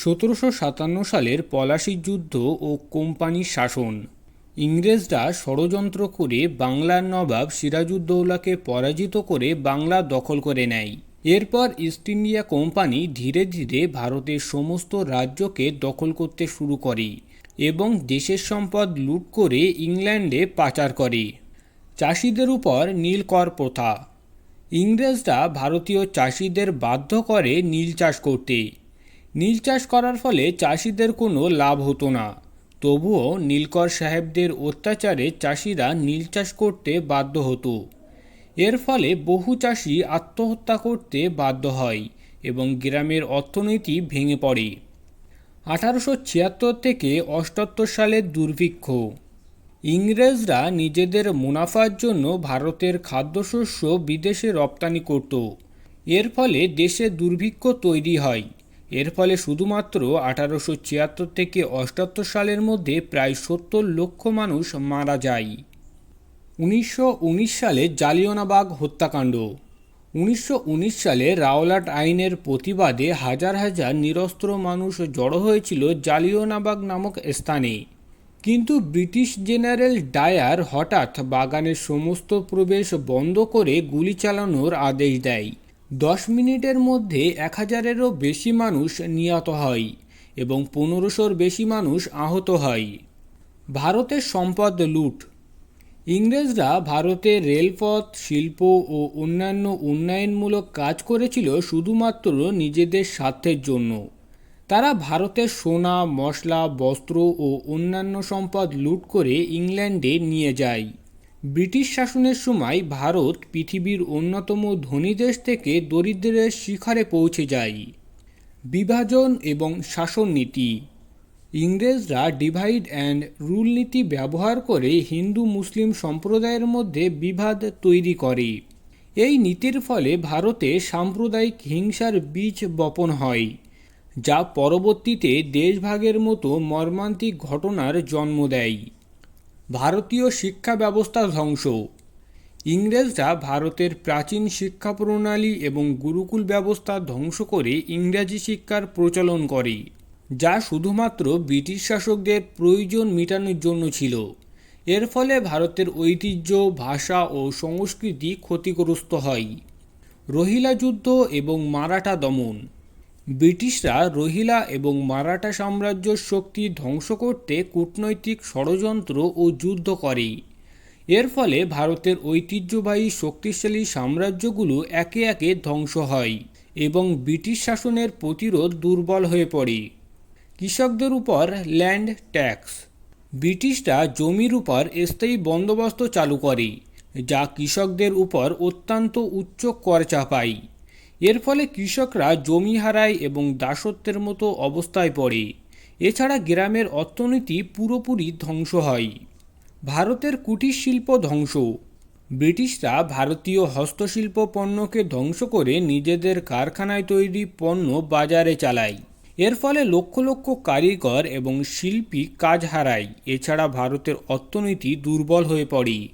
সতেরোশো সাতান্ন সালের পলাশির যুদ্ধ ও কোম্পানির শাসন। ইংরেজরা ষড়যন্ত্র করে বাংলার নবাব সিরাজউদ্দৌলাকে পরাজিত করে বাংলা দখল করে নেয়। এরপর ইস্ট ইন্ডিয়া কোম্পানি ধীরে ধীরে ভারতের সমস্ত রাজ্যকে দখল করতে শুরু করে এবং দেশের সম্পদ লুট করে ইংল্যান্ডে পাচার করে। চাষিদের উপর নীলকর প্রথা। ইংরেজরা ভারতীয় চাষিদের বাধ্য করে নীল চাষ করতে নীল চাষ করার ফলে চাষিদের কোনো লাভ হতো না। তবুও নীলকর সাহেবদের অত্যাচারে চাষিরা নীল চাষ করতে বাধ্য হতো। এর ফলে বহু চাষি আত্মহত্যা করতে বাধ্য হয় এবং গ্রামের অর্থনীতি ভেঙে পড়ে। আঠারোশো ছিয়াত্তর থেকে অষ্টাত্তর সালের দুর্ভিক্ষ। ইংরেজরা নিজেদের মুনাফার জন্য ভারতের খাদ্যশস্য বিদেশে রপ্তানি করত। এর ফলে দেশে দুর্ভিক্ষ তৈরি হয়। এর ফলে শুধুমাত্র আঠারোশো ছিয়াত্তর থেকে অষ্টাত্তর সালের মধ্যে প্রায় সত্তর লক্ষ মানুষ মারা যায়। উনিশশো উনিশ সালে জালিয়ানবাগ হত্যাকাণ্ড। উনিশশো উনিশ সালে রাওলাট আইনের প্রতিবাদে হাজার হাজার নিরস্ত্র মানুষ জড়ো হয়েছিল জালিয়ানবাগ নামক স্থানে। কিন্তু ব্রিটিশ জেনারেল ডায়ার হঠাৎ বাগানের সমস্ত প্রবেশ বন্ধ করে গুলি চালানোর আদেশ দেয়। দশ মিনিটের মধ্যে এক হাজারেরও বেশি মানুষ নিহত হয় এবং পনেরোশোর বেশি মানুষ আহত হয়। ভারতের সম্পদ লুট। ইংরেজরা ভারতে রেলপথ, শিল্প ও অন্যান্য উন্নয়নমূলক কাজ করেছিল শুধুমাত্র নিজেদের স্বার্থের জন্য। তারা ভারতের সোনা, মশলা, বস্ত্র ও অন্যান্য সম্পদ লুট করে ইংল্যান্ডে নিয়ে যায়। ব্রিটিশ শাসনের সময় ভারত পৃথিবীর অন্যতম ধনী দেশ থেকে দরিদ্রের শিখরে পৌঁছে যায়। বিভাজন এবং শাসন নীতি। ইংরেজরা ডিভাইড অ্যান্ড রুল নীতি ব্যবহার করে হিন্দু মুসলিম সম্প্রদায়ের মধ্যে বিবাদ তৈরি করে। এই নীতির ফলে ভারতে সাম্প্রদায়িক হিংসার বীজ বপন হয়, যা পরবর্তীতে দেশভাগের মতো মর্মান্তিক ঘটনার জন্ম দেয়। ভারতীয় শিক্ষা ব্যবস্থা ধ্বংস। ইংরেজরা ভারতের প্রাচীন শিক্ষা প্রণালী এবং গুরুকুল ব্যবস্থা ধ্বংস করে ইংরাজি শিক্ষার প্রচলন করে, যা শুধুমাত্র ব্রিটিশ শাসকদের প্রয়োজন মেটানোর জন্য ছিল। এর ফলে ভারতের ঐতিহ্য, ভাষা ও সংস্কৃতি ক্ষতিগ্রস্ত হয়। রোহিলা যুদ্ধ এবং মারাঠা দমন ব্রিটিশরা রোহিলা এবং মারাঠা সাম্রাজ্যর শক্তি ধ্বংস করতে কূটনৈতিক ষড়যন্ত্র ও যুদ্ধ করে এর ফলে ভারতের ঐতিহ্যবাহী শক্তিশালী সাম্রাজ্যগুলো একে একে ধ্বংস হয় এবং ব্রিটিশ শাসনের প্রতিরোধ দুর্বল হয়ে পড়ে। কৃষকদের উপর ল্যান্ড ট্যাক্স। ব্রিটিশরা জমির উপর স্থায়ী বন্দোবস্ত চালু করে, যা কৃষকদের উপর অত্যন্ত উচ্চ কর চাপায় এর ফলে কৃষকরা জমি হারায় এবং দাসত্বের মতো অবস্থায় পড়ে। এছাড়া গ্রামের অর্থনীতি পুরোপুরি ধ্বংস হয়। ভারতের কুটির শিল্প ধ্বংস। ব্রিটিশরা ভারতীয় হস্তশিল্প পণ্যকে ধ্বংস করে নিজেদের কারখানায় তৈরি পণ্য বাজারে চালায়। এর ফলে লক্ষ লক্ষ কারিগর এবং শিল্পী কাজ হারায়। এছাড়া ভারতের অর্থনীতি দুর্বল হয়ে পড়ে।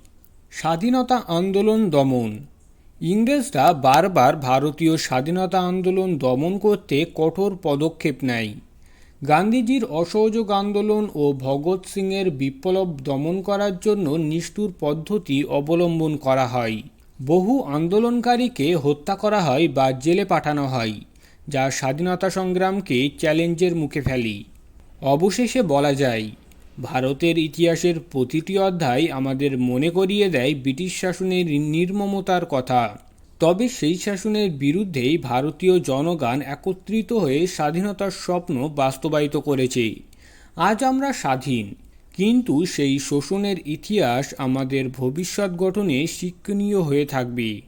স্বাধীনতা আন্দোলন দমন। ইংরেজরা বারবার ভারতীয় স্বাধীনতা আন্দোলন দমন করতে কঠোর পদক্ষেপ নেয়। গান্ধীজির অসহযোগ আন্দোলন ও ভগৎ সিংয়ের বিপ্লব দমন করার জন্য নিষ্ঠুর পদ্ধতি অবলম্বন করা হয়। বহু আন্দোলনকারীকে হত্যা করা হয় বা জেলে পাঠানো হয়, যা স্বাধীনতা সংগ্রামকে চ্যালেঞ্জের মুখে ফেলে। অবশেষে বলা যায় ভারতের ইতিহাসের প্রতিটি অধ্যায় আমাদের মনে করিয়ে দেয় ব্রিটিশ শাসনের নির্মমতার কথা। তবে সেই শাসনের বিরুদ্ধেই ভারতীয় জনগণ একত্রিত হয়ে স্বাধীনতার স্বপ্ন বাস্তবায়িত করেছে। আজ আমরা স্বাধীন, কিন্তু সেই শোষণের ইতিহাস আমাদের ভবিষ্যৎ গঠনে শিক্ষণীয় হয়ে থাকবে।